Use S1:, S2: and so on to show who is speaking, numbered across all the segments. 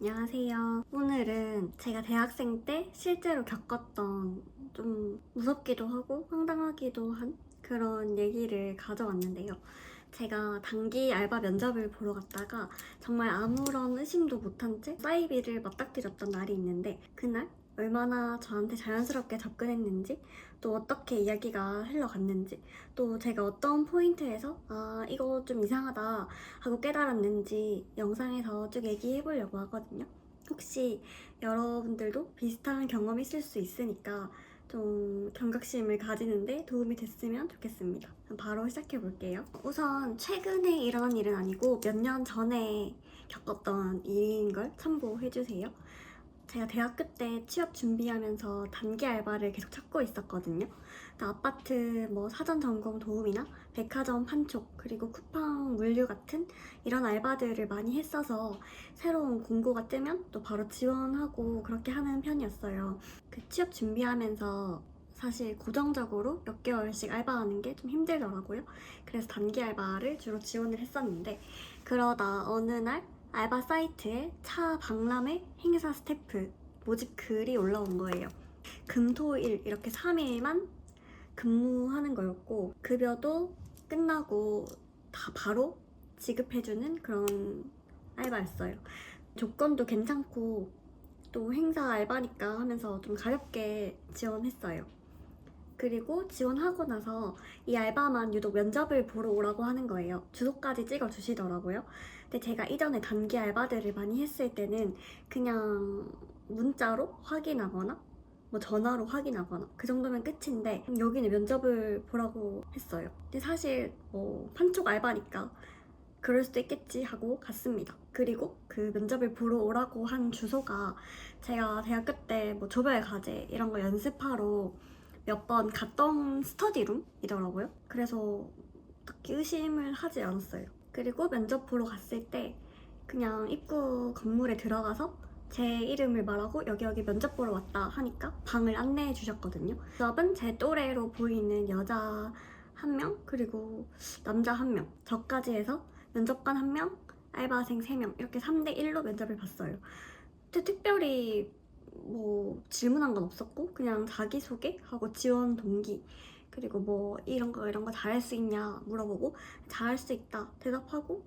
S1: 안녕하세요. 오늘은 제가 대학생 때 실제로 겪었던 좀 무섭기도 하고 황당하기도 한 그런 얘기를 가져왔는데요. 제가 단기 알바 면접을 보러 갔다가 정말 아무런 의심도 못한 채 사이비를 맞닥뜨렸던 날이 있는데 그날 얼마나 저한테 자연스럽게 접근했는지 또 어떻게 이야기가 흘러갔는지 또 제가 어떤 포인트에서 아 이거 좀 이상하다 하고 깨달았는지 영상에서 쭉 얘기해 보려고 하거든요. 혹시 여러분들도 비슷한 경험이 있을 수 있으니까 좀 경각심을 가지는데 도움이 됐으면 좋겠습니다. 바로 시작해 볼게요. 우선 최근에 일어난 일은 아니고 몇 년 전에 겪었던 일인 걸 참고해 주세요. 제가 대학교 때 취업 준비하면서 단기 알바를 계속 찾고 있었거든요. 아파트 뭐 사전 점검 도움이나 백화점 판촉 그리고 쿠팡 물류 같은 이런 알바들을 많이 했어서 새로운 공고가 뜨면 또 바로 지원하고 그렇게 하는 편이었어요. 그 취업 준비하면서 사실 고정적으로 몇 개월씩 알바하는 게 좀 힘들더라고요. 그래서 단기 알바를 주로 지원을 했었는데 그러다 어느 날 알바 사이트에 차 박람회 행사 스태프 모집 글이 올라온 거예요. 금, 토, 일 이렇게 3일만 근무하는 거였고 급여도 끝나고 다 바로 지급해주는 그런 알바였어요. 조건도 괜찮고 또 행사 알바니까 하면서 좀 가볍게 지원했어요. 그리고 지원하고 나서 이 알바만 유독 면접을 보러 오라고 하는 거예요. 주소까지 찍어 주시더라고요. 근데 제가 이전에 단기 알바들을 많이 했을 때는 그냥 문자로 확인하거나 뭐 전화로 확인하거나 그 정도면 끝인데 여기는 면접을 보라고 했어요. 근데 사실 뭐 판촉 알바니까 그럴 수도 있겠지 하고 갔습니다. 그리고 그 면접을 보러 오라고 한 주소가 제가 대학교 때 뭐 조별 과제 이런 거 연습하러 몇 번 갔던 스터디룸이더라고요. 그래서 딱히 의심을 하지 않았어요. 그리고 면접 보러 갔을 때 그냥 입구 건물에 들어가서 제 이름을 말하고 여기 여기 면접 보러 왔다 하니까 방을 안내해 주셨거든요. 면접은 제 또래로 보이는 여자 한 명, 그리고 남자 한 명, 저까지 해서 면접관 한 명, 알바생 세 명 이렇게 3대 1로 면접을 봤어요. 특별히 뭐 질문한 건 없었고 그냥 자기소개하고 지원 동기 그리고 뭐 이런 거 이런 거 잘할 수 있냐 물어보고 잘할 수 있다 대답하고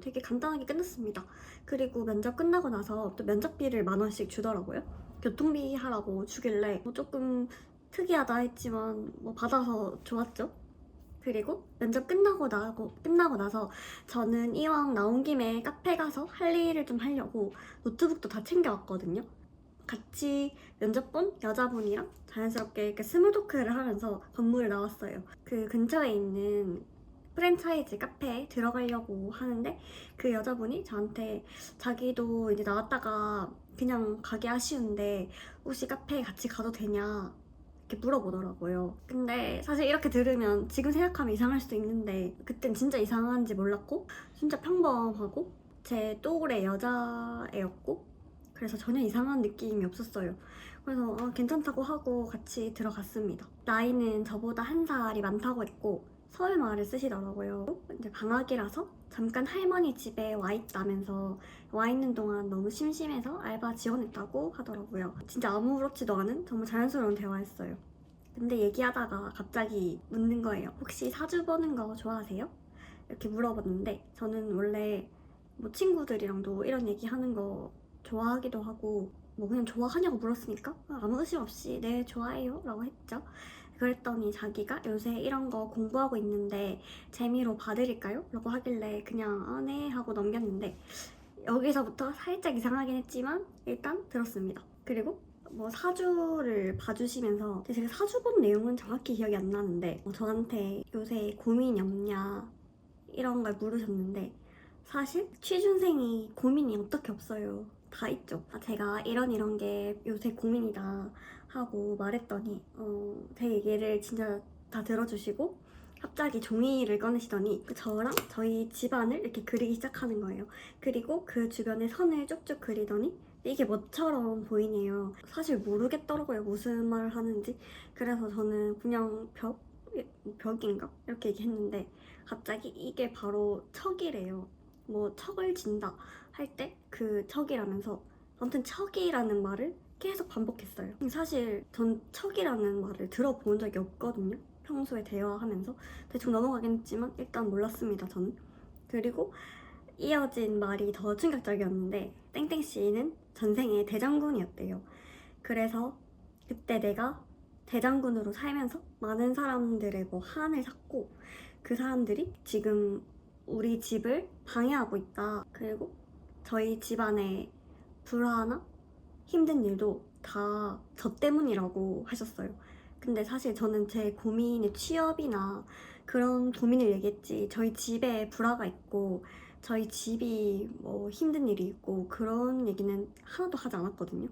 S1: 되게 간단하게 끝났습니다. 그리고 면접 끝나고 나서 또 면접비를 만 원씩 주더라고요. 교통비 하라고 주길래 뭐 조금 특이하다 했지만 뭐 받아서 좋았죠. 그리고 면접 끝나고 나고 끝나고 나서 저는 이왕 나온 김에 카페 가서 할 일을 좀 하려고 노트북도 다 챙겨왔거든요. 같이 면접 본 여자분이랑 자연스럽게 이렇게 스몰 토크를 하면서 건물을 나왔어요. 그 근처에 있는 프랜차이즈 카페에 들어가려고 하는데 그 여자분이 저한테 자기도 이제 나왔다가 그냥 가기 아쉬운데 혹시 카페에 같이 가도 되냐 이렇게 물어보더라고요. 근데 사실 이렇게 들으면 지금 생각하면 이상할 수도 있는데 그땐 진짜 이상한지 몰랐고 진짜 평범하고 제 또래 여자애였고 그래서 전혀 이상한 느낌이 없었어요. 그래서 아, 괜찮다고 하고 같이 들어갔습니다. 나이는 저보다 한 살이 많다고 했고 서울 말을 쓰시더라고요. 이제 방학이라서 잠깐 할머니 집에 와 있다면서 와 있는 동안 너무 심심해서 알바 지원했다고 하더라고요. 진짜 아무렇지도 않은 정말 자연스러운 대화였어요. 근데 얘기하다가 갑자기 묻는 거예요. 혹시 사주 보는 거 좋아하세요? 이렇게 물어봤는데 저는 원래 뭐 친구들이랑도 이런 얘기 하는 거 좋아하기도 하고 뭐 그냥 좋아하냐고 물었으니까 아무 의심 없이 네 좋아해요 라고 했죠. 그랬더니 자기가 요새 이런 거 공부하고 있는데 재미로 봐드릴까요? 라고 하길래 그냥 아, 네 하고 넘겼는데 여기서부터 살짝 이상하긴 했지만 일단 들었습니다. 그리고 뭐 사주를 봐주시면서 제가 사주 본 내용은 정확히 기억이 안 나는데 뭐 저한테 요새 고민이 없냐 이런 걸 물으셨는데 사실 취준생이 고민이 어떻게 없어요. 다 있죠. 아, 제가 이런 이런 게 요새 고민이다 하고 말했더니 어, 제 얘기를 진짜 다 들어주시고 갑자기 종이를 꺼내시더니 그 저랑 저희 집안을 이렇게 그리기 시작하는 거예요. 그리고 그 주변에 선을 쭉쭉 그리더니 이게 뭐처럼 보이네요. 사실 모르겠더라고요. 무슨 말을 하는지. 그래서 저는 그냥 벽? 예, 벽인가? 이렇게 얘기했는데 갑자기 이게 바로 척이래요. 뭐 척을 진다 할 때 그 척이라면서 아무튼 척이라는 말을 계속 반복했어요. 사실 전 척이라는 말을 들어본 적이 없거든요. 평소에 대화하면서 대충 넘어가긴 했지만 일단 몰랐습니다. 저는 그리고 이어진 말이 더 충격적이었는데 땡땡 씨는 전생에 대장군이었대요. 그래서 그때 내가 대장군으로 살면서 많은 사람들의 뭐 한을 샀고 그 사람들이 지금 우리 집을 방해하고 있다. 그리고 저희 집안의 불화나 힘든 일도 다 저 때문이라고 하셨어요. 근데 사실 저는 제 고민의 취업이나 그런 고민을 얘기했지 저희 집에 불화가 있고 저희 집이 뭐 힘든 일이 있고 그런 얘기는 하나도 하지 않았거든요.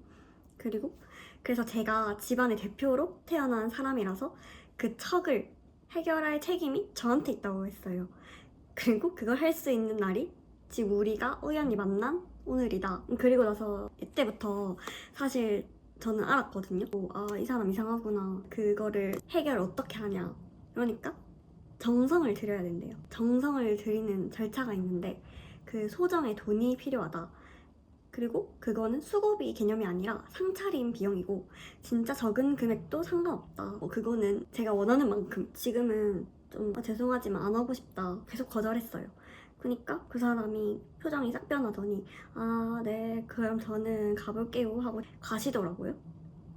S1: 그리고 그래서 제가 집안의 대표로 태어난 사람이라서 그 척을 해결할 책임이 저한테 있다고 했어요. 그리고 그걸 할 수 있는 날이 지금 우리가 우연히 만난 오늘이다. 그리고 나서 이때부터 사실 저는 알았거든요. 아, 이 사람 이상하구나. 그거를 해결 어떻게 하냐. 그러니까 정성을 들여야 된대요. 정성을 들이는 절차가 있는데 그 소정에 돈이 필요하다. 그리고 그거는 수고비 개념이 아니라 상차림 비용이고 진짜 적은 금액도 상관없다. 뭐 그거는 제가 원하는 만큼 지금은 좀 아, 죄송하지만 안 하고 싶다. 계속 거절했어요. 그러니까 그 사람이 표정이 싹 변하더니 아, 네, 그럼 저는 가볼게요 하고 가시더라고요.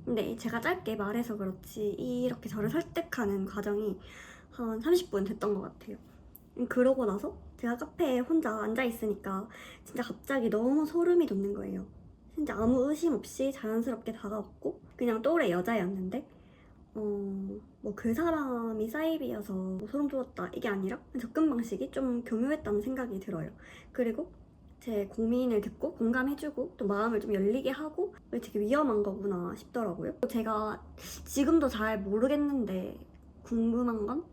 S1: 근데 제가 짧게 말해서 그렇지 이렇게 저를 설득하는 과정이 한 30분 됐던 것 같아요. 그러고 나서 제가 카페에 혼자 앉아 있으니까 진짜 갑자기 너무 소름이 돋는 거예요. 진짜 아무 의심 없이 자연스럽게 다가왔고 그냥 또래 여자였는데 어, 뭐그 사람이 사이비여서 뭐 소름 돋았다 이게 아니라 접근 방식이 좀 교묘했다는 생각이 들어요. 그리고 제 고민을 듣고 공감해주고 또 마음을 좀 열리게 하고 되게 위험한 거구나 싶더라고요. 제가 지금도 잘 모르겠는데 궁금한 건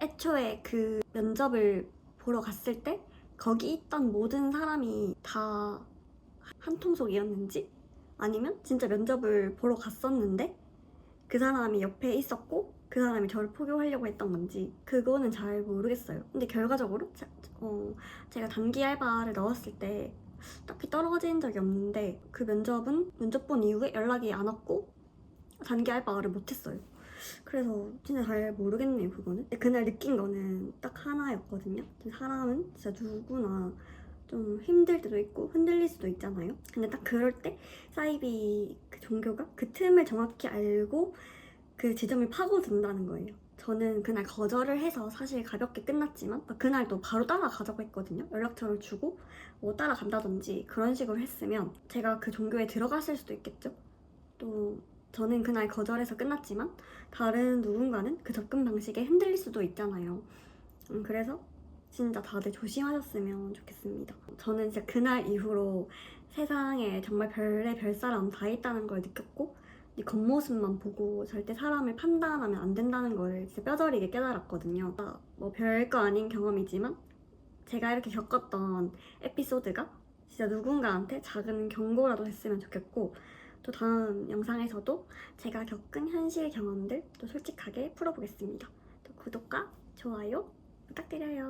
S1: 애초에 그 면접을 보러 갔을 때 거기 있던 모든 사람이 다 한 통속이었는지 아니면 진짜 면접을 보러 갔었는데 그 사람이 옆에 있었고 그 사람이 저를 포교하려고 했던 건지 그거는 잘 모르겠어요. 근데 결과적으로 제, 어, 제가 단기 알바를 넣었을 때 딱히 떨어진 적이 없는데 그 면접은 면접 본 이후에 연락이 안 왔고 단기 알바를 못했어요. 그래서 진짜 잘 모르겠네요 그거는. 근데 그날 느낀 거는 딱 하나였거든요. 사람은 진짜 누구나 좀 힘들 때도 있고 흔들릴 수도 있잖아요. 근데 딱 그럴 때 사이비 그 종교가 그 틈을 정확히 알고 그 지점을 파고든다는 거예요. 저는 그날 거절을 해서 사실 가볍게 끝났지만 그날도 바로 따라가자고 했거든요. 연락처를 주고 뭐 따라간다든지 그런 식으로 했으면 제가 그 종교에 들어갔을 수도 있겠죠. 또 저는 그날 거절해서 끝났지만 다른 누군가는 그 접근 방식에 흔들릴 수도 있잖아요. 음, 그래서 진짜 다들 조심하셨으면 좋겠습니다. 저는 진짜 그날 이후로 세상에 정말 별의 별 사람 다 있다는 걸 느꼈고 이 겉모습만 보고 절대 사람을 판단하면 안 된다는 걸 진짜 뼈저리게 깨달았거든요. 아, 뭐 별거 아닌 경험이지만 제가 이렇게 겪었던 에피소드가 진짜 누군가한테 작은 경고라도 됐으면 좋겠고 또 다음 영상에서도 제가 겪은 현실 경험들 또 솔직하게 풀어보겠습니다. 또 구독과 좋아요 부탁드려요.